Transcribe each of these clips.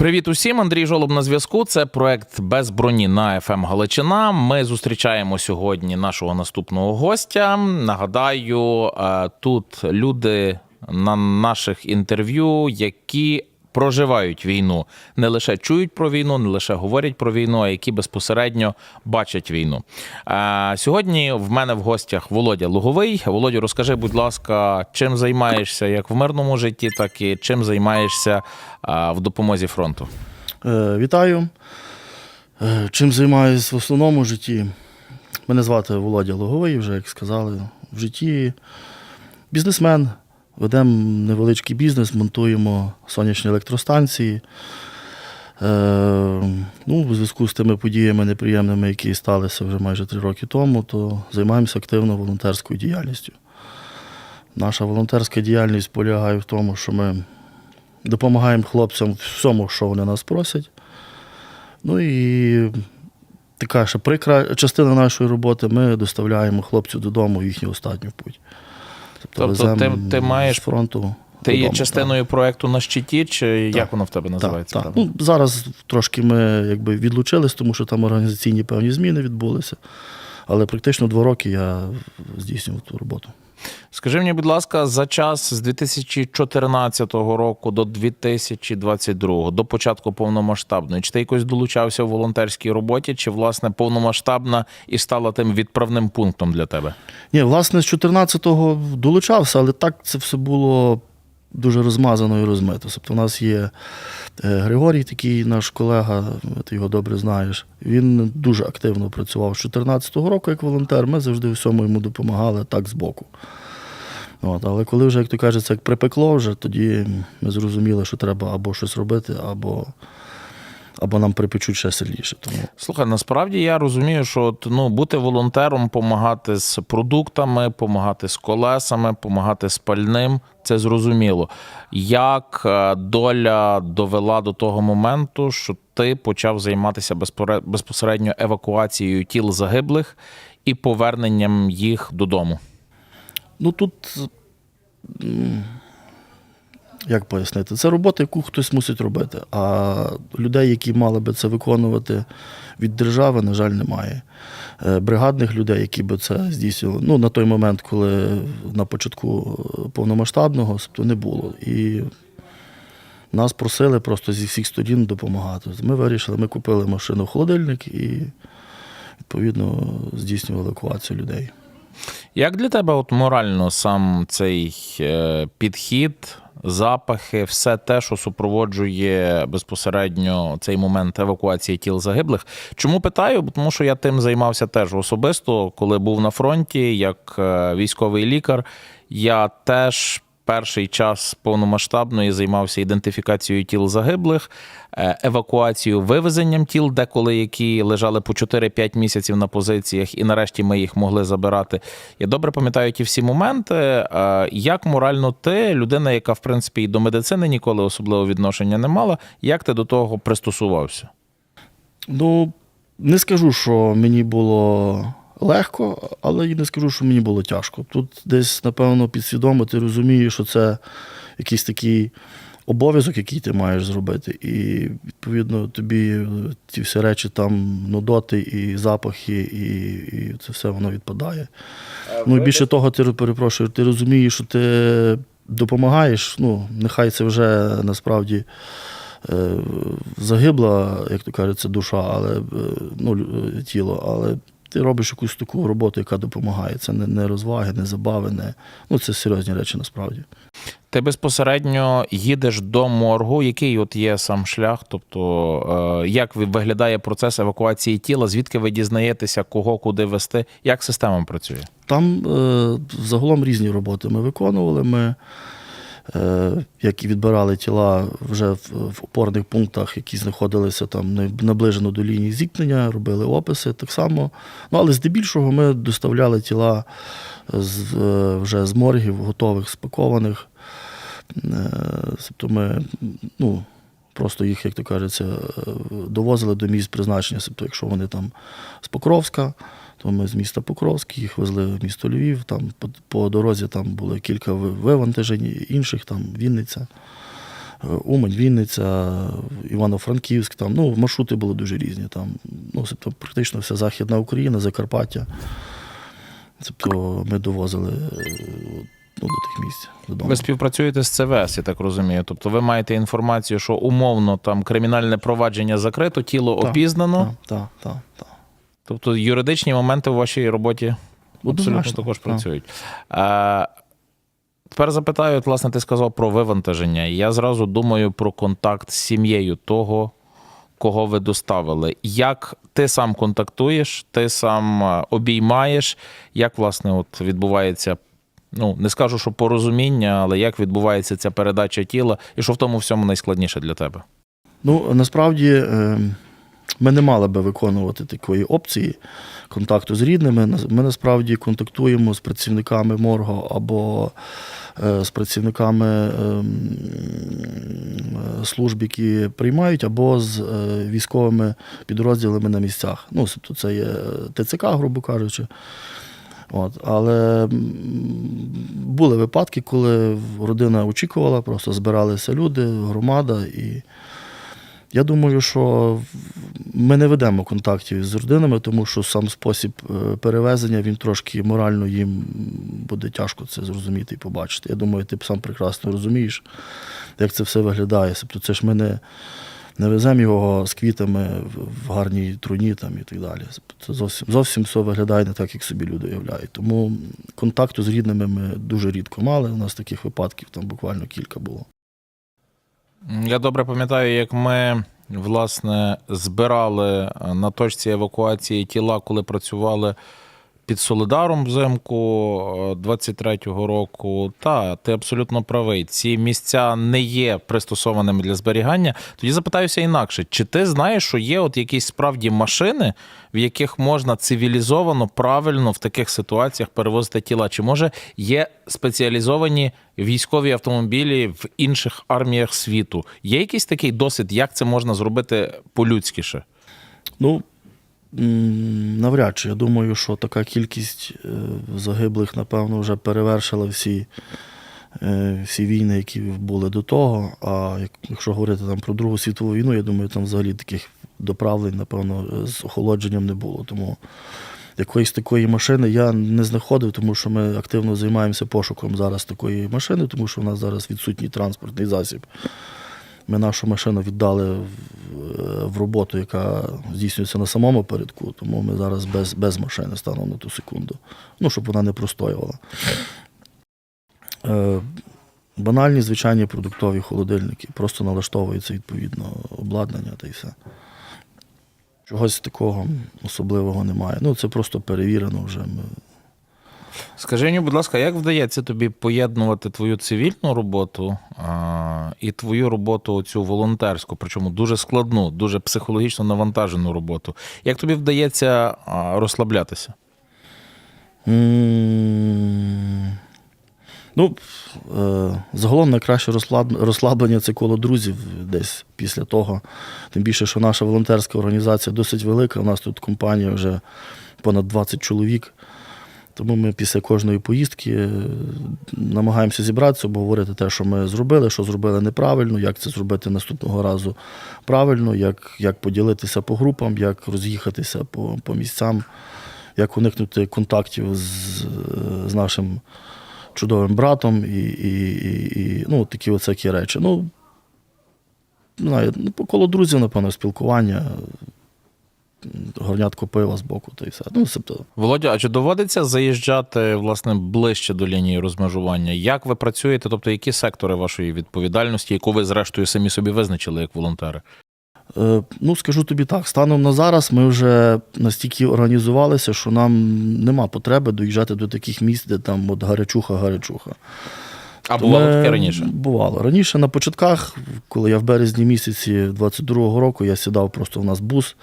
Привіт усім, Андрій Жолоб на зв'язку. Це проект без броні на ФМ Галичина. Ми зустрічаємо сьогодні нашого наступного гостя. Нагадаю, е, тут люди на наших інтерв'ю, які проживають війну, не лише чують про війну, не лише говорять про війну, а які безпосередньо бачать війну. Е, Сьогодні в мене в гостях Володя Луговий. Володя, розкажи, будь ласка, чим займаєшся як в мирному житті, так і чим займаєшся в допомозі фронту. Е, Вітаю. Е, Чим займаюся в основному житті? Мене звати Володя Логовий, вже як сказали. В житті бізнесмен. Ведемо невеличкий бізнес, монтуємо сонячні електростанції. Е, ну, у зв'язку з тими подіями неприємними, які сталися вже майже три роки тому, то займаємося активно волонтерською діяльністю. Наша волонтерська діяльність полягає в тому, що ми допомагаємо хлопцям в всьому, що вони нас просять. Ну і така ще прикра частина нашої роботи ми доставляємо хлопців додому їхню останню путь. Тобто ти- ти маєш- з фронту. Ти є частиною частиною проекту на щиті, чи як воно в тебе називається? Так, так. Ну, зараз трошки ми якби відлучились, тому що там організаційні певні зміни відбулися. Але практично два роки я здійснював ту роботу. Скажи мені, будь ласка, за час з 2014 року до 2022, до початку повномасштабної, чи ти якось долучався в волонтерській роботі, чи власне повномасштабна і стала тим відправним пунктом для тебе? Ні, власне, з 14-го долучався, але так це все було дуже розмазано і розмито. Тобто, у нас є е, Григорій, такий наш колега, ти його добре знаєш. Він дуже активно працював з 14-го року як волонтер. Ми завжди всьому йому допомагали так збоку. От, але коли вже, як то кажеться, як припекло, вже тоді ми зрозуміли, що треба або щось робити, або, або нам припечуть ще сильніше. Тому Слухай, насправді я розумію, що от, ну, бути волонтером, допомагати з продуктами, допомагати з колесами, допомагати з пальним це зрозуміло. Як е, доля довела до того моменту, що ти почав займатися безпосередньо евакуацією тіл загиблих і поверненням їх додому? Ну тут, як пояснити, це робота, яку хтось мусить робити. А людей, які мали би це виконувати від держави, на жаль, немає. Е, Бригадних людей, які би це здійснювали, ну на той момент, коли на початку повномасштабного, тобто не було. І нас просили просто зі всіх сторін допомагати. Ми вирішили, ми купили машину холодильник і відповідно здійснювали евакуацію людей. Як для тебе от морально сам цей е, підхід, запахи, все те, що супроводжує безпосередньо цей момент евакуації тіл загиблих? Чому питаю? Тому що я тим займався теж особисто, коли був на фронті, як е, військовий лікар. Я теж. Перший час повномасштабної займався ідентифікацією тіл загиблих, е, евакуацією, вивезенням тіл, деколи які лежали по 4-5 місяців на позиціях, і нарешті ми їх могли забирати. Я добре пам'ятаю ті всі моменти. Е, Як морально ти, людина, яка в принципі і до медицини ніколи особливого відношення не мала, як ти до того пристосувався? Ну, не скажу, що мені було легко, але і не скажу, що мені було тяжко. Тут десь, напевно, підсвідомо ти розумієш, що це якийсь такий обов'язок, який ти маєш зробити. І, відповідно, тобі ці всі речі, там, нудоти і запахи, і, і це все воно відпадає. Ну і більше того, ти перепрошую, ти розумієш, що ти допомагаєш. Ну, нехай це вже насправді е, загибла, як то кажеться, душа, але е, ну, е, тіло, але ти робиш якусь таку роботу, яка допомагає. Це не, не розваги, не забави, не ну це серйозні речі насправді. Ти безпосередньо їдеш до моргу. Який от є сам шлях? Тобто, е, як виглядає процес евакуації тіла? Звідки ви дізнаєтеся, кого куди вести? Як система працює? Там е, загалом різні роботи ми виконували. Ми е, як і відбирали тіла вже в, опорних пунктах, які знаходилися там наближено до лінії зіткнення, робили описи так само. Ну, але здебільшого ми доставляли тіла з, е, вже з моргів, готових, спакованих. Е, Тобто ми ну, просто їх, як то кажеться, довозили до місць призначення. Тобто, якщо вони там з Покровська, то ми з міста Покровськ їх везли в місто Львів. Там по, по дорозі там було кілька ви- вивантажень, інших там Вінниця. е, Умань, Вінниця, Івано-Франківськ. Там, ну, маршрути були дуже різні. Там, ну, тобто, практично вся Західна Україна, Закарпаття. Тобто ми довозили е, ну, до тих місць додому. Ви співпрацюєте з ЦВС, я так розумію. Тобто ви маєте інформацію, що умовно там кримінальне провадження закрито, тіло Так, опізнано. Так, так, так. так. Тобто юридичні моменти в вашій роботі абсолютно Однозначно, також так. працюють. А, тепер запитаю, от, власне, ти сказав про вивантаження. Я зразу думаю про контакт з сім'єю того, кого ви доставили. Як ти сам контактуєш, ти сам обіймаєш, як власне от відбувається. Ну, не скажу, що порозуміння, але як відбувається ця передача тіла, і що в тому всьому найскладніше для тебе? Ну, насправді е, ми не мали би виконувати такої опції контакту з рідними. Ми насправді контактуємо з працівниками моргу або е, з працівниками ем, е, служб, які приймають, або з е, військовими підрозділами на місцях. Ну, тобто це є ТЦК, грубо кажучи. От, але були випадки, коли родина очікувала, просто збиралися люди, громада. І я думаю, що ми не ведемо контактів з родинами, тому що сам спосіб е, перевезення він трошки морально їм буде тяжко це зрозуміти і побачити. Я думаю, ти сам прекрасно розумієш, як це все виглядає. Тобто це ж ми не, не веземо його з квітами в- гарній труні там, і так далі. Це зовсім, зовсім все виглядає не так, як собі люди уявляють. Тому контакту з рідними ми дуже рідко мали. У нас таких випадків там буквально кілька було. Я добре пам'ятаю, як ми власне збирали е, на точці евакуації тіла, коли працювали під Солидаром взимку е, 23-го року. Та, ти абсолютно правий. Ці місця не є пристосованими для зберігання. Тоді запитаюся інакше: чи ти знаєш, що є от якісь справді машини, в яких можна цивілізовано, правильно в таких ситуаціях перевозити тіла? Чи може є спеціалізовані військові автомобілі в інших арміях світу? Є якийсь такий досвід, як це можна зробити по-людськіше? Ну, навряд чи. Я думаю, що така кількість е, загиблих, напевно, вже перевершила всі, е, всі війни, які були до того. А якщо говорити там про Другу світову війну, я думаю, там взагалі таких доправлень, напевно, з охолодженням не було. Тому якоїсь такої машини я не знаходив, тому що ми активно займаємося пошуком зараз такої машини, тому що у нас зараз відсутній транспортний засіб. Ми нашу машину віддали в, роботу, яка здійснюється на самому передку, тому ми зараз без, без машини станом на ту секунду. Ну, щоб вона не простоювала. Е, банальні звичайні продуктові холодильники, просто налаштовується відповідно обладнання та й все. Чогось такого особливого немає. Ну, це просто перевірено вже. Ми Скажи мені, будь ласка, як вдається тобі поєднувати твою цивільну роботу а, і твою роботу цю волонтерську, причому дуже складну, дуже психологічно навантажену роботу? Як тобі вдається а, розслаблятися? Ну, е, загалом найкраще розслаб- розслаблення це коло друзів десь після того. Тим більше, що наша волонтерська організація досить велика. У нас тут компанія вже понад 20 чоловік. Тому ми після кожної поїздки е, намагаємося зібратися, обговорити те, що ми зробили, що зробили неправильно, як це зробити наступного разу правильно, як, як поділитися по групам, як роз'їхатися по, по місцям, як уникнути контактів з, з нашим чудовим братом і, і, і, і ну, такі от речі. Ну, не знаю, ну, коло друзів, напевно, спілкування, горнятко пива з боку, та й все. Ну, тобто, Володя, а чи доводиться заїжджати власне ближче до лінії розмежування? Як ви працюєте? Тобто, які сектори вашої відповідальності, яку ви зрештою самі собі визначили як волонтери? Е, Ну, скажу тобі так, станом на зараз ми вже настільки організувалися, що нам нема потреби доїжджати до таких місць, де там от гарячуха-гарячуха. А То бувало ми- таке раніше? Бувало. Раніше на початках, коли я в березні місяці 22-го року, я сідав просто в нас бус.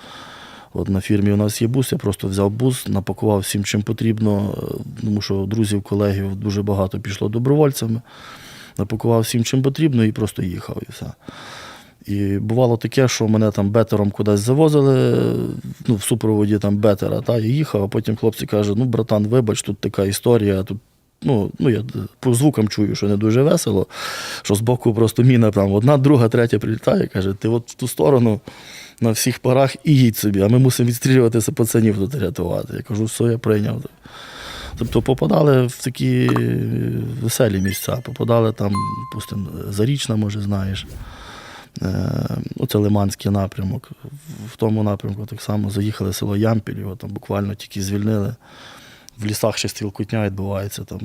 От на фірмі у нас є бус, я просто взяв бус, напакував всім, чим потрібно, е, тому що друзів, колегів дуже багато пішло добровольцями. Напакував всім, чим потрібно, і просто їхав, і все. І бувало таке, що мене там бетером кудись завозили, ну, в супроводі там бетера, та, я їхав, а потім хлопці кажуть, ну, братан, вибач, тут така історія, тут ну, ну, я по звукам чую, що не дуже весело, що збоку просто міна там одна, друга, третя прилітає, каже, ти от в ту сторону на всіх парах і їдь собі, а ми мусимо відстрілюватися пацанів тут рятувати. Я кажу, все, я прийняв. Тобто попадали в такі веселі місця, попадали там, пустим, Зарічна, може, знаєш. Е, Оце Лиманський напрямок. В тому напрямку так само заїхали село Ямпіль, його там буквально тільки звільнили. В лісах ще стрілкутня відбувається, там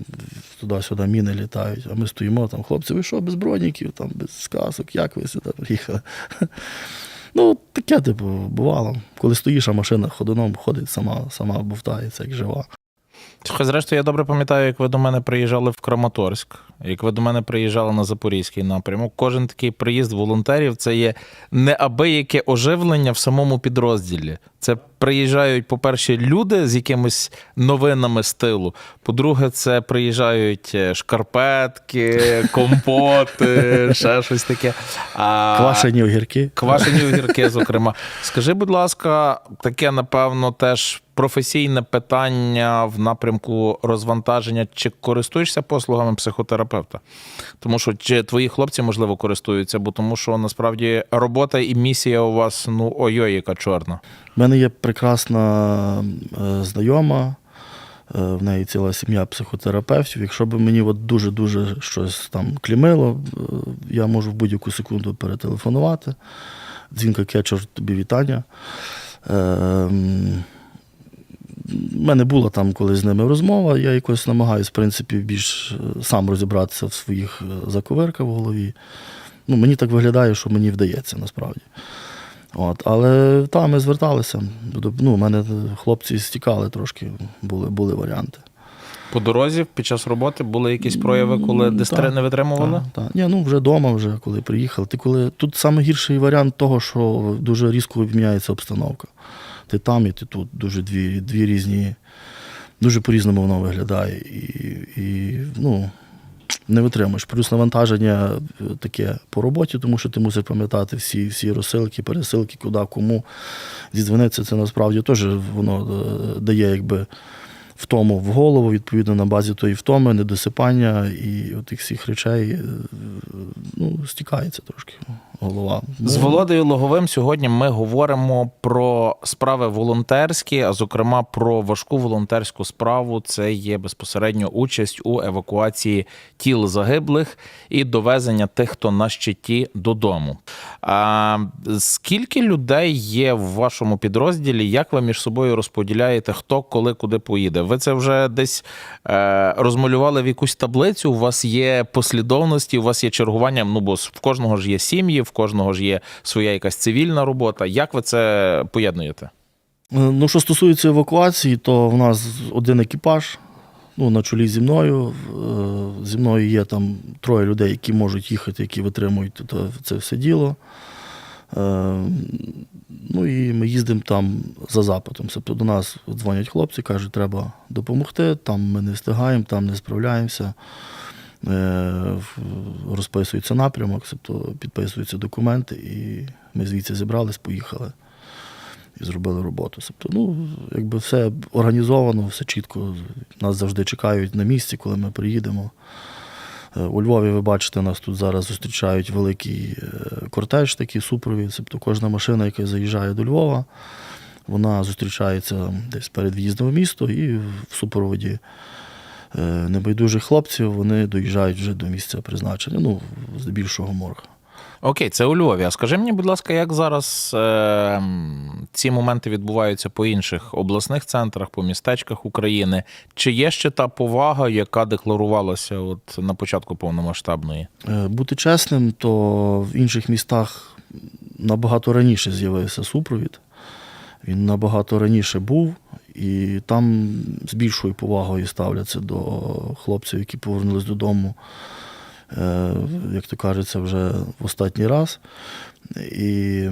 туди-сюди міни літають. А ми стоїмо, там, хлопці, ви що, без броніків, там, без сказок, як ви сюди приїхали? Ну, таке, типу, бувало. Коли стоїш, а машина ходуном ходить, сама, сама бовтається, як жива. Зрештою, я добре пам'ятаю, як ви до мене приїжджали в Краматорськ, як ви до мене приїжджали на Запорізький напрямок. Кожен такий приїзд волонтерів це є неабияке оживлення в самому підрозділі. Це приїжджають, по-перше, люди з якимись новинами стилу. По-друге, це приїжджають е, шкарпетки, компоти, ще щось таке. А... Квашені огірки. Квашені огірки, зокрема. Скажи, будь ласка, таке, напевно, теж професійне питання в напрямку розвантаження. Чи користуєшся послугами психотерапевта? Тому що чи твої хлопці, можливо, користуються, бо тому що насправді робота і місія у вас, ну ой-ой, яка чорна. У мене є прекрасна е, знайома, е, в неї ціла сім'я психотерапевтів. Якщо б мені от дуже-дуже щось там клімило, е, я можу в будь-яку секунду перетелефонувати. Дзвінка Кетчер, тобі вітання. Е, У мене була там колись з ними розмова, я якось намагаюся, в принципі, більш е, сам розібратися в своїх е, заковирках в голові. Ну, мені так виглядає, що мені вдається насправді. От, але там ми зверталися. Ну, у мене хлопці стікали трошки, були, були варіанти. По дорозі під час роботи були якісь прояви, коли дистри не витримували? Так, так. Ні, ну вже вдома, вже коли приїхали. Ти коли... Тут саме гірший варіант того, що дуже різко міняється обстановка. Ти там і ти тут. Дуже дві, дві різні, дуже по-різному воно виглядає. І, і ну, не витримуєш. Плюс навантаження е, таке по роботі, тому що ти мусиш пам'ятати всі, всі розсилки, пересилки, куди, кому зідзвонитися. Це насправді теж воно е, дає якби втому в голову, відповідно, на базі тої втоми, недосипання і от всіх речей е, ну, стікається трошки голова. З Ну, Володою Логовим сьогодні ми говоримо про справи волонтерські, а зокрема про важку волонтерську справу. Це є безпосередньо участь у евакуації тіл загиблих і довезення тих, хто на щиті додому. А скільки людей є в вашому підрозділі? Як ви між собою розподіляєте, хто коли куди поїде? Ви це вже десь е, розмалювали в якусь таблицю? У вас є послідовності, у вас є чергування. Ну бо в кожного ж є сім'ї, в кожного ж є своя якась цивільна робота. Як ви це поєднуєте? Е, Ну, що стосується евакуації, то в нас один екіпаж. Ну, на чолі зі мною. Е, Зі мною є там троє людей, які можуть їхати, які витримують це все діло. Ну і ми їздимо там за запитом. Тобто до нас дзвонять хлопці, кажуть, треба допомогти, там ми не встигаємо, там не справляємося. Е, Розписується напрямок, тобто підписуються документи, і ми звідси зібрались, поїхали і зробили роботу. Тобто, ну, якби все організовано, все чітко. Нас завжди чекають на місці, коли ми приїдемо. Е, У Львові, ви бачите, нас тут зараз зустрічають великий е, кортеж, такий супровід. Тобто кожна машина, яка заїжджає до Львова, вона зустрічається десь перед в'їздом в місто і в супроводі е, небайдужих хлопців вони доїжджають вже до місця призначення, ну, здебільшого морг. Окей, це у Львові. А скажи мені, будь ласка, як зараз е, ці моменти відбуваються по інших обласних центрах, по містечках України? Чи є ще та повага, яка декларувалася от на початку повномасштабної? Е, Бути чесним, то в інших містах набагато раніше з'явився супровід. Він набагато раніше був, і там з більшою повагою ставляться до хлопців, які повернулись додому, як то кажеться, вже в останній раз. І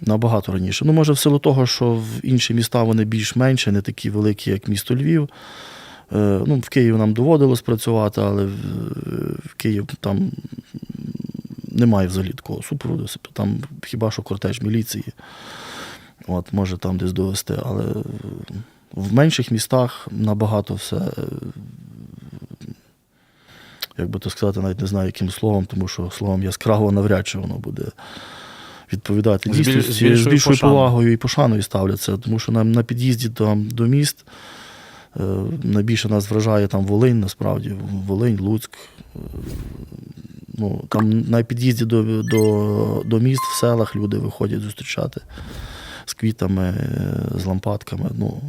набагато раніше. Ну, може, в силу того, що в інші міста вони більш-менше, не такі великі, як місто Львів. Е, Ну, в Києві нам доводилось працювати, але в, Київ там немає взагалі такого супроводу. Тобто Там хіба що кортеж міліції. От, може там десь довести. Але в менших містах набагато все е, як би то сказати, навіть не знаю, яким словом, тому що словом яскраво навряд чи воно буде відповідати З з дійсності. З більшою більшою повагою і пошаною ставляться, тому що нам на під'їзді до, до міст е, найбільше нас вражає там Волинь, насправді, Волинь, Луцьк. Е, Ну, там на під'їзді до, до, до міст в селах люди виходять зустрічати з квітами, е, з лампадками. Ну,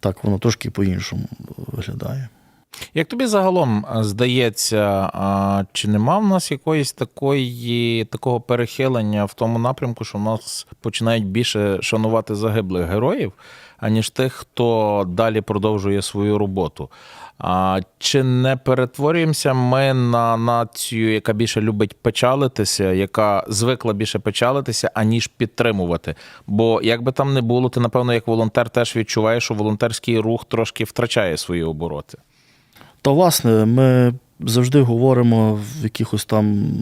так воно трошки по-іншому виглядає. Як тобі загалом здається, чи нема в нас якоїсь такої такого перехилення в тому напрямку, що в нас починають більше шанувати загиблих героїв, аніж тих, хто далі продовжує свою роботу? А чи не перетворюємося ми на націю, яка більше любить печалитися, яка звикла більше печалитися, аніж підтримувати? Бо як би там не було, ти напевно, як волонтер, теж відчуваєш, що волонтерський рух трошки втрачає свої обороти. Та, власне, ми завжди говоримо в якихось там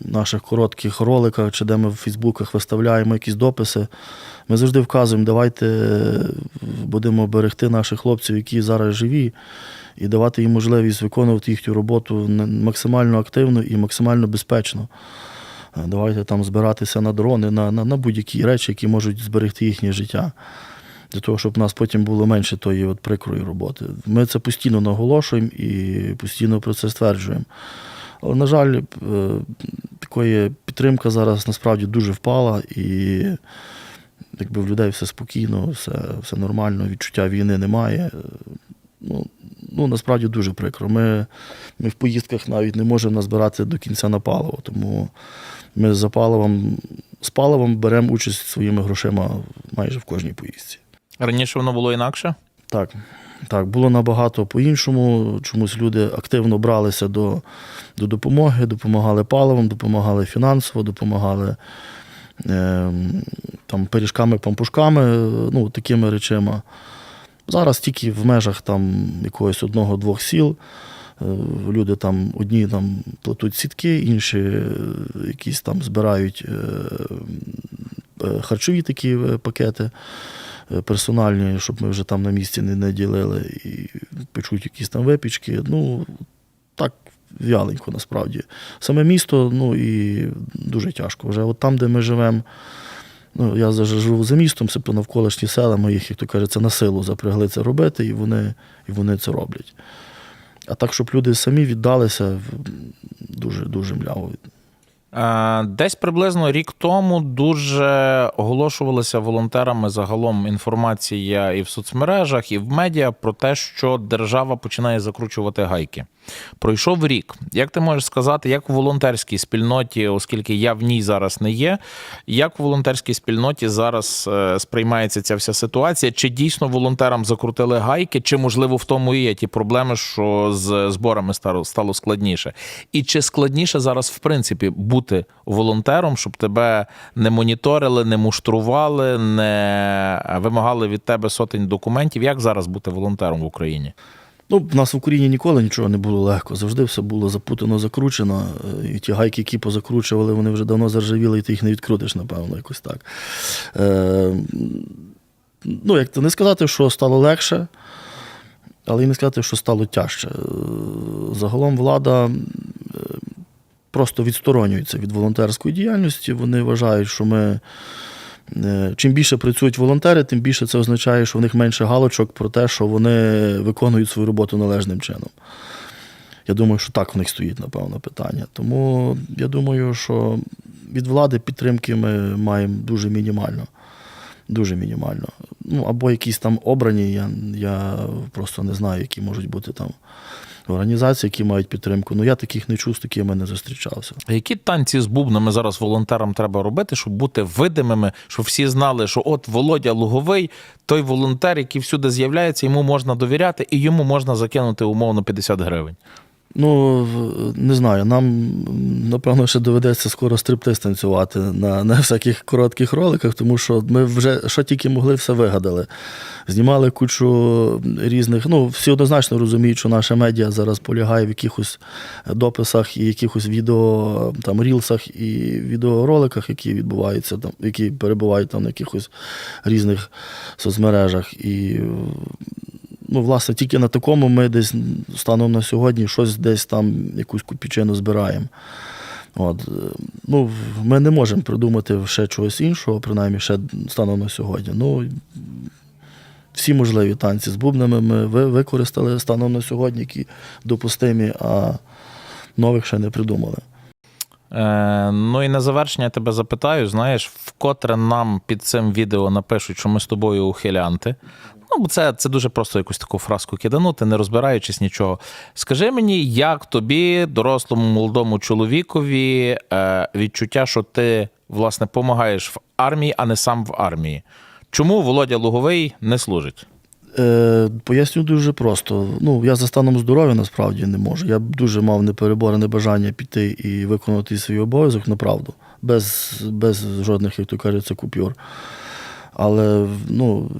наших коротких роликах, чи де ми в Фейсбуках виставляємо якісь дописи. Ми завжди вказуємо, давайте будемо берегти наших хлопців, які зараз живі, і давати їм можливість виконувати їхню роботу максимально активно і максимально безпечно. Е, Давайте там збиратися на дрони, на, на, на будь-які речі, які можуть зберегти їхнє життя. Для того, щоб в нас потім було менше тої от прикрої роботи. Ми це постійно наголошуємо і постійно про це стверджуємо. Але, на жаль, е, такої підтримка зараз насправді дуже впала, і якби в людей все спокійно, все, все нормально, відчуття війни немає. Ну, ну насправді дуже прикро. Ми, ми в поїздках навіть не можемо назбирати до кінця на паливо, тому ми за паливом, з паливом беремо участь своїми грошима майже в кожній поїздці. Раніше воно було інакше? Так, так, було набагато по-іншому. Чомусь люди активно бралися до, до допомоги, допомагали паливом, допомагали фінансово, допомагали е, там, пиріжками, пампушками, ну, такими речима. Зараз тільки в межах там, якогось одного-двох сіл. е, Люди там одні там плетуть сітки, інші е, якісь там збирають е, харчові такі е, пакети е, персональні, щоб ми вже там на місці не, не ділили і печуть якісь там випічки. Ну, так вяленько насправді. Саме місто, ну і дуже тяжко. Вже от там, де ми живемо, ну, я живу за містом, це по навколишні села, ми їх, як то кажеться, на силу запрягли це робити, і вони, і вони це роблять. А так, щоб люди самі віддалися, дуже дуже мляво. Е, Десь приблизно рік тому дуже оголошувалася волонтерами загалом інформація і в соцмережах, і в медіа про те, що держава починає закручувати гайки. Пройшов рік. Як ти можеш сказати, як в волонтерській спільноті, оскільки я в ній зараз не є, як в волонтерській спільноті зараз е, сприймається ця вся ситуація? Чи дійсно волонтерам закрутили гайки, чи можливо в тому і є ті проблеми, що з зборами стало, складніше? І чи складніше зараз, в принципі, бути волонтером, щоб тебе не моніторили, не муштрували, не вимагали від тебе сотень документів? Як зараз бути волонтером в Україні? Ну, в нас в Україні ніколи нічого не було легко. Завжди все було запутано, закручено. Е, І ті гайки, які позакручували, вони вже давно заржавіли, і ти їх не відкрутиш, напевно, якось так. Е, ну, як то не сказати, що стало легше, але і не сказати, що стало тяжче. Е, Загалом влада просто відсторонюється від волонтерської діяльності. Вони вважають, що ми. Е, Чим більше працюють волонтери, тим більше це означає, що в них менше галочок про те, що вони виконують свою роботу належним чином. Я думаю, що так в них стоїть, напевно, питання. Тому я думаю, що від влади підтримки ми маємо дуже мінімально. Дуже мінімально. Ну, або якісь там обрані, я, я просто не знаю, які можуть бути там організації, які мають підтримку. Ну я таких не чув, з такими не зустрічався. А Які танці з бубнами зараз волонтерам треба робити, щоб бути видимими, щоб всі знали, що от Володя Луговий, той волонтер, який всюди з'являється, йому можна довіряти, і йому можна закинути умовно 50 гривень. Ну, не знаю, нам, напевно, ще доведеться скоро стриптиз танцювати на, на всяких коротких роликах, тому що ми вже що тільки могли, все вигадали. Знімали кучу різних. Ну, всі однозначно розуміють, що наша медіа зараз полягає в якихось дописах і якихось відео, там, рілсах і відеороликах, які відбуваються, там, які перебувають там на якихось різних соцмережах. І ну, власне, тільки на такому ми десь станом на сьогодні щось десь там, якусь копійчину збираємо. От, е, ну, ми не можемо придумати ще чогось іншого, принаймні ще станом на сьогодні. Ну, всі можливі танці з бубнами ми ви- використали станом на сьогодні, які допустимі, а нових ще не придумали. Е, ну і на завершення тебе запитаю: знаєш, вкотре нам під цим відео напишуть, що ми з тобою ухилянти. Ну, це, це дуже просто якусь таку фразку киданути, не розбираючись нічого. Скажи мені, як тобі, дорослому молодому чоловікові, е, відчуття, що ти власне допомагаєш в армії, а не сам в армії? Чому Володя Луговий не служить? Е, поясню дуже просто. Ну, я за станом здоров'я насправді не можу. Я дуже мав непереборене бажання піти і виконати свій обов'язок направду, без, без жодних, як то кажеться, купюр. Але ну,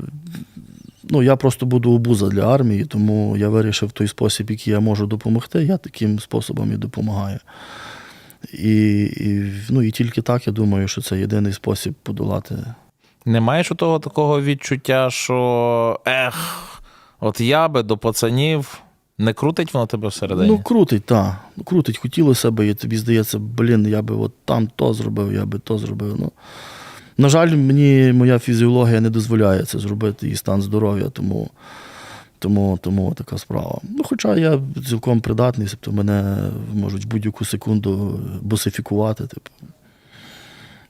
ну, я просто буду обуза для армії, тому я вирішив той спосіб, який я можу допомогти, я таким способом і допомагаю. І, і, ну, і тільки так я думаю, що це єдиний спосіб подолати Не маєш у того такого відчуття, що ех, от я би до пацанів не крутить воно тебе всередині? Ну, крутить, так. Ну, крутить. Хотілося б, і тобі здається, блін, я би от там то зробив, я би то зробив. Ну, на жаль, мені моя фізіологія не дозволяє це зробити і стан здоров'я, тому, тому, тому така справа. Ну, хоча я цілком придатний, тобто мене можуть будь-яку секунду босифікувати. Типу.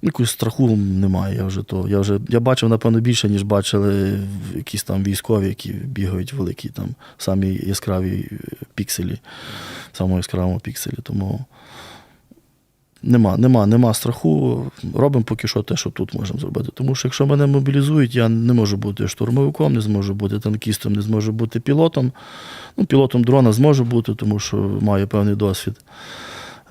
Якогось страху немає. Я вже то. Я вже я бачив, напевно, більше, ніж бачили якісь там військові, які бігають великі, там самі яскраві е, пікселі, самому яскравому пікселі. Тому нема, нема, нема страху. Робимо поки що те, що тут можемо зробити. Тому що якщо мене мобілізують, я не можу бути штурмовиком, не зможу бути танкістом, не зможу бути пілотом. Ну, пілотом дрона зможу бути, тому що маю певний досвід.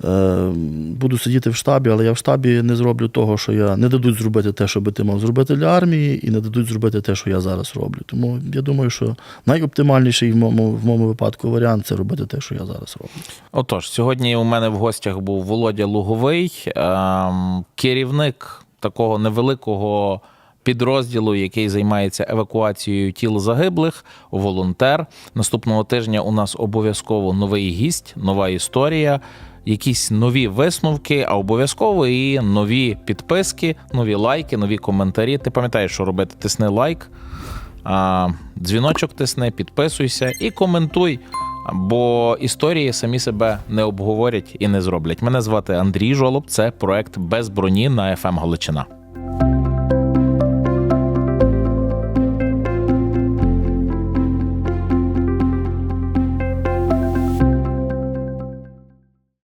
Е, Буду сидіти в штабі, але я в штабі не зроблю того, що я не дадуть зробити те, що би ти мав зробити для армії, і не дадуть зробити те, що я зараз роблю. Тому я думаю, що найоптимальніший в моєму, в моєму випадку варіант це робити те, що я зараз роблю. Отож, сьогодні у мене в гостях був Володя Луговий, ем, керівник такого невеликого підрозділу, який займається евакуацією тіл загиблих, волонтер. Наступного тижня у нас обов'язково новий гість, нова історія. Якісь нові висновки, а обов'язково і нові підписки, нові лайки, нові коментарі. Ти пам'ятаєш, що робити? Тисни лайк, дзвіночок тисни, підписуйся і коментуй. Бо історії самі себе не обговорять і не зроблять. Мене звати Андрій Жолоб. Це проект без броні на FM Галичина.